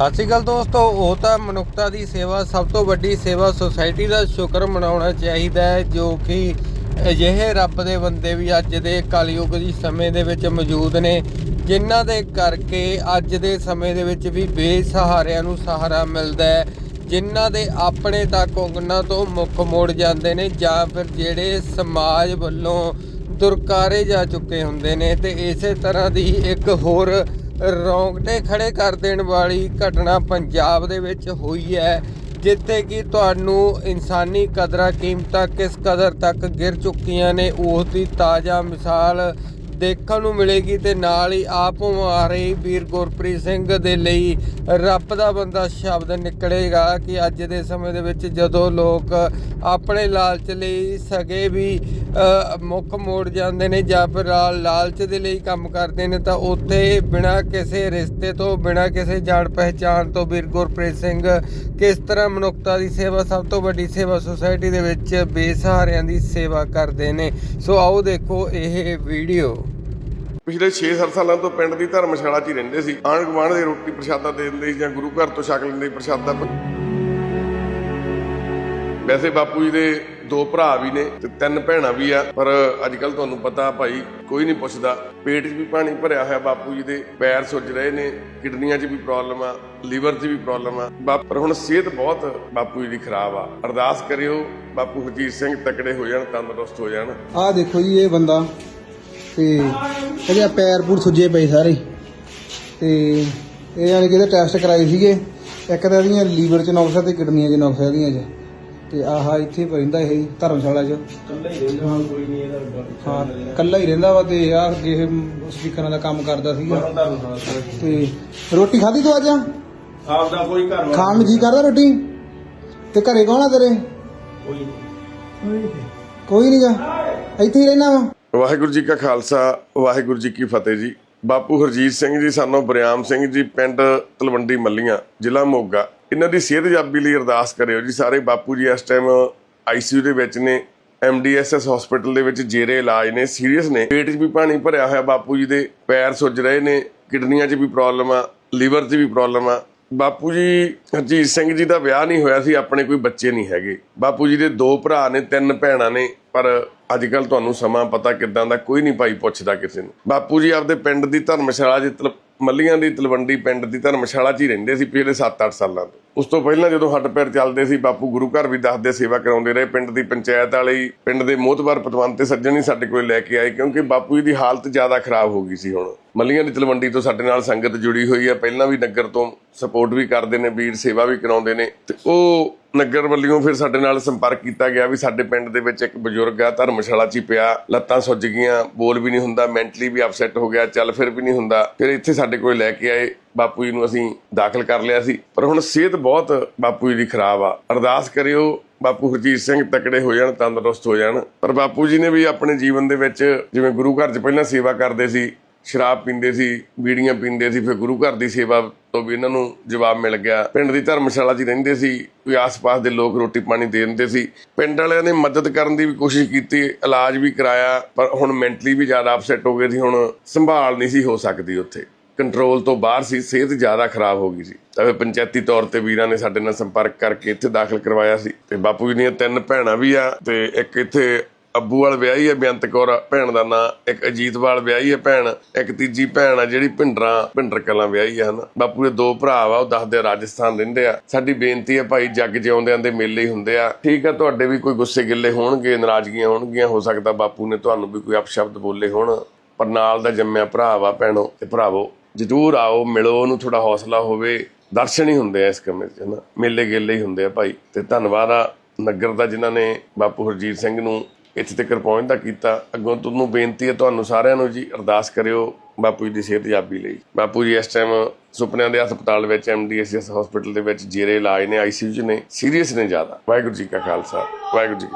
ਸਤਿ ਸ਼੍ਰੀ ਅਕਾਲ ਦੋਸਤੋ, ਉਹ ਤਾਂ ਮਨੁੱਖਤਾ ਦੀ ਸੇਵਾ, ਸਭ ਤੋਂ ਵੱਡੀ ਸੇਵਾ ਸੁਸਾਇਟੀ ਦਾ ਸ਼ੁਕਰ ਮਨਾਉਣਾ ਚਾਹੀਦਾ ਹੈ, ਜੋ ਕਿ ਅਜਿਹੇ ਰੱਬ ਦੇ ਬੰਦੇ ਵੀ ਅੱਜ ਦੇ ਕਲਯੁਗ ਦੀ ਸਮੇਂ ਦੇ ਵਿੱਚ ਮੌਜੂਦ ਨੇ, ਜਿਨ੍ਹਾਂ ਦੇ ਕਰਕੇ ਅੱਜ ਦੇ ਸਮੇਂ ਦੇ ਵਿੱਚ ਵੀ ਬੇਸਹਾਰਿਆਂ ਨੂੰ ਸਹਾਰਾ ਮਿਲਦਾ ਹੈ, ਜਿਨ੍ਹਾਂ ਦੇ ਆਪਣੇ ਤੱਕ ਉਹਨਾਂ ਤੋਂ ਮੁੱਖ ਮੋੜ ਜਾਂਦੇ ਨੇ, ਜਾਂ ਫਿਰ ਜਿਹੜੇ ਸਮਾਜ ਵੱਲੋਂ ਦੁਰਕਾਰੇ ਜਾ ਚੁੱਕੇ ਹੁੰਦੇ ਨੇ, ਤੇ ਇਸੇ ਤਰ੍ਹਾਂ ਦੀ ਇੱਕ ਹੋਰ ਰੌਂਗਟੇ ਖੜੇ ਕਰ ਦੇਣ ਵਾਲੀ ਘਟਨਾ ਪੰਜਾਬ ਦੇ ਵਿੱਚ ਹੋਈ ਹੈ, ਜਿੱਥੇ ਕਿ ਤੁਹਾਨੂੰ ਇਨਸਾਨੀ ਕਦਰਾਂ ਕੀਮਤਾਂ ਕਿਸ ਕਦਰ ਤੱਕ ਗਿਰ ਚੁੱਕੀਆਂ ਨੇ, ਉਸ ਦੀ ਤਾਜ਼ਾ ਮਿਸਾਲ ਦੇਖਣ ਨੂੰ ਮਿਲੇਗੀ ਤੇ ਨਾਲ ਹੀ ਆਪ ਆ ਵੀਰ ਗੁਰਪ੍ਰੀਤ ਸਿੰਘ ਦੇ ਲਈ ਰੱਬ ਦਾ ਬੰਦਾ ਸ਼ਬਦ ਨਿਕਲੇਗਾ ਕਿ ਅੱਜ ਦੇ ਸਮੇਂ ਦੇ ਵਿੱਚ ਜਦੋਂ ਲੋਕ ਆਪਣੇ ਲਾਲਚ ਲਈ ਸਗੇ ਵੀ ਮੁੱਖ ਮੋੜ ਜਾਂਦੇ ਨੇ ਜਾਂ ਫਿਰ ਲਾਲ- ਲਾਲਚ ਦੇ ਲਈ ਕੰਮ ਕਰਦੇ ਨੇ, ਤਾਂ ਉੱਥੇ ਬਿਨਾਂ ਕਿਸੇ ਰਿਸ਼ਤੇ ਤੋਂ, ਬਿਨਾਂ ਕਿਸੇ ਜਾਣ ਪਹਿਚਾਣ ਤੋਂ ਵੀਰ ਗੁਰਪ੍ਰੀਤ ਸਿੰਘ ਕਿਸ ਤਰ੍ਹਾਂ ਮਨੁੱਖਤਾ ਦੀ ਸੇਵਾ, ਸਭ ਤੋਂ ਵੱਡੀ ਸੇਵਾ ਸੁਸਾਇਟੀ ਦੇ ਵਿੱਚ ਬੇਸਹਾਰਿਆਂ ਦੀ ਸੇਵਾ ਕਰਦੇ ਨੇ। ਸੋ ਆਓ ਦੇਖੋ ਇਹ ਵੀਡੀਓ। ਪਿਛਲੇ 6-7 ਸਾਲਾਂ ਤੋਂ ਪਿੰਡ ਦੀ ਧਰਮਸ਼ਾਲਾ 'ਚ ਹੀ ਰਹਿੰਦੇ ਸੀ। ਆਂਢ ਗੁਆਂਢ ਦੇ ਰੋਟੀ ਪ੍ਰਸ਼ਾਦਾ ਦੇ ਦਿੰਦੇ ਸੀ ਜਾਂ ਗੁਰੂ ਘਰ ਤੋਂ ਛਕ ਲੈਂਦੇ ਪ੍ਰਸ਼ਾਦਾ ਵੈਸੇ ਬਾਪੂ ਜੀ ਦੇ ਦੋ ਭਰਾ ਵੀ ਨੇ ਤੇ ਤਿੰਨ ਭੈਣਾਂ ਵੀ ਆ। ਪਰ ਅੱਜ ਕੱਲ ਤੁਹਾਨੂੰ ਪਤਾ ਭਾਈ, ਕੋਈ ਨਹੀਂ ਪੁੱਛਦਾ। ਪੇਟ 'ਚ ਵੀ ਪਾਣੀ ਭਰਿਆ ਹੋਇਆ ਬਾਪੂ ਜੀ ਦੇ, ਪੈਰ ਸੁੱਜ ਰਹੇ ਨੇ, ਕਿਡਨੀਆਂ 'ਚ ਵੀ ਪ੍ਰੋਬਲਮ ਆ, ਲੀਵਰ 'ਚ ਵੀ ਪ੍ਰੋਬਲਮ ਆ। ਪਰ ਹੁਣ ਸਿਹਤ ਬਹੁਤ ਬਾਪੂ ਜੀ ਦੀ ਖਰਾਬ ਆ। ਅਰਦਾਸ ਕਰਿਓ, ਬਾਪੂ ਹਰਜੀਤ ਸਿੰਘ ਤਕੜੇ ਹੋ ਜਾਣ, ਤੰਦਰੁਸਤ ਹੋ ਜਾਣ। ਆਹ ਦੇਖੋ ਜੀ, ਇਹ ਬੰਦਾ, ਤੇ ਇਹਦੇ ਪੈਰ ਪੂਰ ਸੁੱਜੇ ਪਏ ਸਾਰੇ। ਤੇ ਇਹ ਯਾਨੀ ਕਿ ਇਹਦੇ ਟੈਸਟ ਕਰਾਏ ਸੀਗੇ। ਇੱਕ ਤਾਂ ਇਹਦੀਆਂ ਲੀਵਰ 'ਚ ਨੁਕਸ ਆ ਤੇ ਕਿਡਨੀਆਂ 'ਚ ਨੁਕਸ ਆ ਇਹਦੀਆਂ 'ਚ। ਤੇ ਆਹ ਇੱਥੇ ਪੈਂਦਾ ਇਹ ਧਰਮਸ਼ਾਲਾ 'ਚ। ਕੱਲਾ ਹੀ ਰਹਿੰਦਾ ਕੋਈ ਨਹੀਂ ਇਹਦਾ ਹਾਂ ਕੱਲਾ ਹੀ ਰਹਿੰਦਾ ਵਾ ਤੇ ਆਹ ਅੱਗੇ ਇਹ ਸਪੀਕਰਾਂ ਦਾ ਕੰਮ ਕਰਦਾ ਸੀਗਾ। ਤੇ ਰੋਟੀ ਖਾਧੀ ਤੂੰ ਅੱਜ? ਆਪਦਾ ਕੋਈ ਘਰ ਵਾਲਾ ਖਾਣ ਨੂੰ ਜੀ ਕਰਦਾ ਰੋਟੀ? ਤੇ ਘਰੇ ਕੌਣ ਆ ਤੇਰੇ? ਕੋਈ ਕੋਈ ਨਹੀਂਗਾ ਇੱਥੇ ਹੀ ਰਹਿਣਾ ਵਾ। ਵਾਹਿਗੁਰੂ ਜੀ ਕਾ ਖਾਲਸਾ ਵਾਹਿਗੁਰੂ ਜੀ ਕੀ ਫਤਿਹ ਜੀ। ਬਾਪੂ ਹਰਜੀਤ ਸਿੰਘ ਜੀ ਸਾਨੂੰ ਬਰਿਆਮ ਸਿੰਘ ਜੀ ਪਿੰਡ ਤਲਵੰਡੀ ਮੱਲੀਆਂ ਜ਼ਿਲ੍ਹਾ ਮੋਗਾ। ਇਹਨਾਂ ਦੀ ਸਿਹਤ ਜਾਬੀ ਲਈ ਅਰਦਾਸ ਕਰਿਓ ਜੀ। ਸਾਰੇ ਬਾਪੂ ਜੀ ਇਸ ਟਾਈਮ ਆਈਸੀਯੂ ਦੇ ਵਿੱਚ ਨੇ ਐਮਡੀਐਸਐਸ ਹਸਪੀਟਲ ਦੇ ਵਿੱਚ ਜੇਰੇ ਇਲਾਜ ਨੇ ਸੀਰੀਅਸ ਨੇ। ਪੇਟ 'ਚ ਵੀ ਪਾਣੀ ਭਰਿਆ ਹੋਇਆ ਬਾਪੂ ਜੀ ਦੇ, ਪੈਰ ਸੁੱਜ ਰਹੇ ਨੇ, ਕਿਡਨੀਆਂ 'ਚ ਵੀ ਪ੍ਰੋਬਲਮ ਆ, ਲੀਵਰ 'ਚ ਵੀ ਪ੍ਰੋਬਲਮ ਆ। ਬਾਪੂ ਜੀ, ਹਰਜੀਤ ਸਿੰਘ ਜੀ ਦਾ ਵਿਆਹ ਨਹੀਂ ਹੋਇਆ ਸੀ, ਆਪਣੇ ਕੋਈ ਬੱਚੇ ਨਹੀਂ ਹੈਗੇ। ਬਾਪੂ ਜੀ ਦੇ ਦੋ ਭਰਾ ਨੇ, ਤਿੰਨ ਭੈਣਾਂ ਨੇ, ਪਰ ਅੱਜ ਕੱਲ ਤੁਹਾਨੂੰ ਸਮਾਂ ਪਤਾ ਕਿਦਾਂ ਦਾ, ਕੋਈ ਨਹੀਂ ਭਾਈ ਪੁੱਛਦਾ ਕਿਸੇ ਨੂੰ। ਬਾਪੂ ਜੀ ਆਪਦੇ ਪਿੰਡ ਦੀ ਧਰਮਸ਼ਾਲਾ ਦੀ ਮੱਲੀਆਂ ਦੀ ਤਲਵੰਡੀ ਪਿੰਡ ਦੀ ਧਰਮਸ਼ਾਲਾ 'ਚ ਹੀ ਰਹਿੰਦੇ ਸੀ ਪਿਛਲੇ 7-8 ਸਾਲਾਂ ਤੋਂ। ਉਸ ਤੋਂ ਪਹਿਲਾਂ ਜਦੋਂ ਹੱਡ ਪੈਰ ਚੱਲਦੇ ਸੀ, ਬਾਪੂ ਗੁਰੂ ਘਰ ਵੀ ਦੱਸਦੇ ਸੇਵਾ ਕਰਾਉਂਦੇ ਰਹੇ। ਪਿੰਡ ਦੀ ਪੰਚਾਇਤ ਵਾਲੇ, ਪਿੰਡ ਦੇ ਮੋਹਤਬਰ ਪਤਵੰਤ ਤੇ ਸੱਜਣ ਹੀ ਸਾਡੇ ਕੋਲ ਲੈ ਕੇ ਆਏ, ਕਿਉਂਕਿ ਬਾਪੂ ਜੀ ਦੀ ਹਾਲਤ ਜ਼ਿਆਦਾ ਖਰਾਬ ਹੋ ਗਈ ਸੀ ਹੁਣ। ਮੱਲੀਆਂ ਦੀ ਤਲਵੰਡੀ ਤੋਂ ਸਾਡੇ ਨਾਲ ਸੰਗਤ ਜੁੜੀ ਹੋਈ ਹੈ। ਪਹਿਲਾਂ ਵੀ ਨਗਰ ਤੋਂ ਸਪੋਰਟ ਵੀ ਕਰਦੇ ਨੇ, ਵੀਰ ਸੇਵਾ ਵੀ ਕਰਾਉਂਦੇ ਨੇ। ਤੇ ਉਹ ਨਗਰ ਵੱਲੋਂ ਫਿਰ ਸਾਡੇ ਨਾਲ ਸੰਪਰਕ ਕੀਤਾ ਗਿਆ ਵੀ ਸਾਡੇ ਪਿੰਡ ਦੇ ਵਿੱਚ ਇੱਕ ਬਜ਼ੁਰਗ ਆ, ਧਰਮਸ਼ਾਲਾ 'ਚ ਹੀ ਪਿਆ, ਲੱਤਾਂ ਸੁੱਜ ਗਈਆਂ, ਬੋਲ ਵੀ ਨਹੀਂ ਹੁੰਦਾ ਮੈਂਟਲੀ ਵੀ ਅਪਸੈਟ ਹੋ ਗਿਆ, ਚੱਲ ਫਿਰ ਵੀ ਨਹੀਂ ਹੁੰਦਾ। ਫਿਰ ਇੱਥੇ ਸਾਡੇ ਕੋਲ ਲੈ ਕੇ ਆਏ, ਬਾਪੂ ਜੀ ਨੂੰ ਅਸੀਂ ਦਾਖਲ ਕਰ ਲਿਆ ਸੀ। ਪਰ ਹੁਣ ਸਿਹਤ ਬਹੁਤ ਬਾਪੂ ਜੀ ਦੀ ਖਰਾਬ ਆ। ਅਰਦਾਸ ਕਰਿਓ, ਬਾਪੂ ਹਰਜੀਤ ਸਿੰਘ ਤਕੜੇ ਹੋ ਜਾਣ, ਤੰਦਰੁਸਤ ਹੋ ਜਾਣ। ਪਰ ਬਾਪੂ ਜੀ ਨੇ ਵੀ ਆਪਣੇ ਜੀਵਨ ਦੇ ਵਿੱਚ, ਜਿਵੇਂ ਗੁਰੂ ਘਰ 'ਚ ਪਹਿਲਾਂ ਸੇਵਾ ਕਰਦੇ ਸੀ ਸ਼ਰਾਬ ਪੀਂਦੇ ਸੀ, ਬੀੜੀਆਂ ਪੀਂਦੇ ਸੀ, ਫਿਰ ਗੁਰੂ ਘਰ ਦੀ ਸੇਵਾ ਤੋਂ ਵੀ ਇਹਨਾਂ ਨੂੰ ਜਵਾਬ ਮਿਲ ਗਿਆ। ਪਿੰਡ ਦੀ ਧਰਮਸ਼ਾਲਾ 'ਚ ਰਹਿੰਦੇ ਸੀ ਕੋਈ ਆਸ-ਪਾਸ ਦੇ ਲੋਕ ਰੋਟੀ ਪਾਣੀ ਦੇ ਦਿੰਦੇ ਸੀ। ਪਿੰਡ ਵਾਲਿਆਂ ਨੇ ਮਦਦ ਕਰਨ ਦੀ ਵੀ ਕੋਸ਼ਿਸ਼ ਕੀਤੀ, ਇਲਾਜ ਵੀ ਕਰਾਇਆ, ਪਰ ਹੁਣ ਮੈਂਟਲੀ ਵੀ ਜ਼ਿਆਦਾ ਅਪਸੈਟ ਹੋ ਗਏ ਸੀ, ਹੁਣ ਸੰਭਾਲ ਨਹੀਂ ਸੀ ਹੋ ਸਕਦੀ ਉੱਥੇ। ਕੰਟਰੋਲ ਤੋਂ ਬਾਹਰ ਸੀ, ਸਿਹਤ ਜ਼ਿਆਦਾ ਖਰਾਬ ਹੋ ਗਈ ਸੀ। ਤਾਂ ਫਿਰ ਪੰਚਾਇਤੀ ਤੌਰ ਤੇ ਵੀਰਾਂ ਨੇ ਸਾਡੇ ਨਾਲ ਸੰਪਰਕ ਕਰਕੇ ਇੱਥੇ ਦਾਖਲ ਕਰਵਾਇਆ ਸੀ। ਤੇ ਬਾਪੂ ਜੀ ਦੀਆਂ ਤਿੰਨ ਭੈਣਾਂ ਵੀ ਆ, ਤੇ ਇੱਕ ਇੱਥੇ ਅੱਬੂ ਵਾਲ ਵਿਆਹੀ ਹੈ, ਬੇਅੰਤ ਕੌਰ ਭੈਣ ਦਾ ਨਾਂ, ਇੱਕ ਅਜੀਤਵਾਲ ਵਿਆਹੀ ਹੈ ਭੈਣ, ਇੱਕ ਤੀਜੀ ਭੈਣ ਆ ਜਿਹੜੀ ਭਿੰਡਰਾਂ, ਭਿੰਡਰ ਕਲਾਂ ਵਿਆਹੀ ਹੈ ਹਨਾ। ਬਾਪੂ ਦੇ ਦੋ ਭਰਾ ਵਾ, ਉਹ ਦੱਸਦੇ ਰਾਜਸਥਾਨ ਰਹਿੰਦੇ ਆ। ਸਾਡੀ ਬੇਨਤੀ ਹੈ ਭਾਈ, ਜੱਗ ਜਿਉਂਦਿਆਂ ਦੇ ਮੇਲੇ ਹੀ ਹੁੰਦੇ ਆ। ਠੀਕ ਆ, ਤੁਹਾਡੇ ਵੀ ਕੋਈ ਗੁੱਸੇ ਗਿੱਲੇ ਹੋਣਗੇ, ਨਾਰਾਜ਼ਗੀਆਂ ਹੋਣਗੀਆਂ, ਹੋ ਸਕਦਾ ਬਾਪੂ ਨੇ ਤੁਹਾਨੂੰ ਵੀ ਕੋਈ ਅਪਸ਼ਬਦ ਬੋਲੇ ਹੋਣ। ਪਰ ਨਾਲ ਦਾ ਜੰਮਿਆ ਭਰਾ ਵਾ ਭੈਣੋ ਤੇ ਭਰਾਵੋ, ਜਰੂਰ ਆਓ, ਮਿਲੋ, ਉਹਨੂੰ ਥੋੜਾ ਹੌਸਲਾ ਹੋਵੇ। ਦਰਸ਼ਨ ਹੀ ਹੁੰਦੇ ਆ ਇਸ ਕਮਰੇ 'ਚ, ਹਨਾ। ਮੇਲੇ ਗੇਲੇ ਹੀ ਹੁੰਦੇ ਆ ਭਾਈ। ਤੇ ਧੰਨਵਾਦ ਆ ਨਗਰ ਦਾ ਜਿਨ੍ਹਾਂ ਨੇ ਬਾਪੂ ਹਰਜੀਤ ਸਿੰਘ ਨੂੰ ਇੱਥੇ ਤੱਕ ਪਹੁੰਚਦਾ ਕੀਤਾ। ਅੱਗੋਂ ਤੁਹਾਨੂੰ ਬੇਨਤੀ ਹੈ ਤੁਹਾਨੂੰ ਸਾਰਿਆਂ ਨੂੰ ਜੀ ਅਰਦਾਸ ਕਰਿਓ ਬਾਪੂ ਜੀ ਦੀ ਸਿਹਤ ਜਾਬੀ ਲਈ। ਬਾਪੂ ਜੀ, ਇਸ ਟਾਈਮ ਸੁਪਨਿਆਂ ਦੇ ਹਸਪਤਾਲ ਵਿੱਚ ਐਮਡੀਐਸਐਸ ਹਸਪੀਟਲ ਦੇ ਵਿੱਚ ਜੇਰੇ ਇਲਾਜ ਨੇ ਆਈਸੀਯੂ 'ਚ ਨੇ ਸੀਰੀਅਸ ਨੇ ਜ਼ਿਆਦਾ। ਵਾਹਿਗੁਰੂ ਜੀ ਕਾ ਖਾਲਸਾ, ਵਾਹਿਗੁਰੂ ਜੀ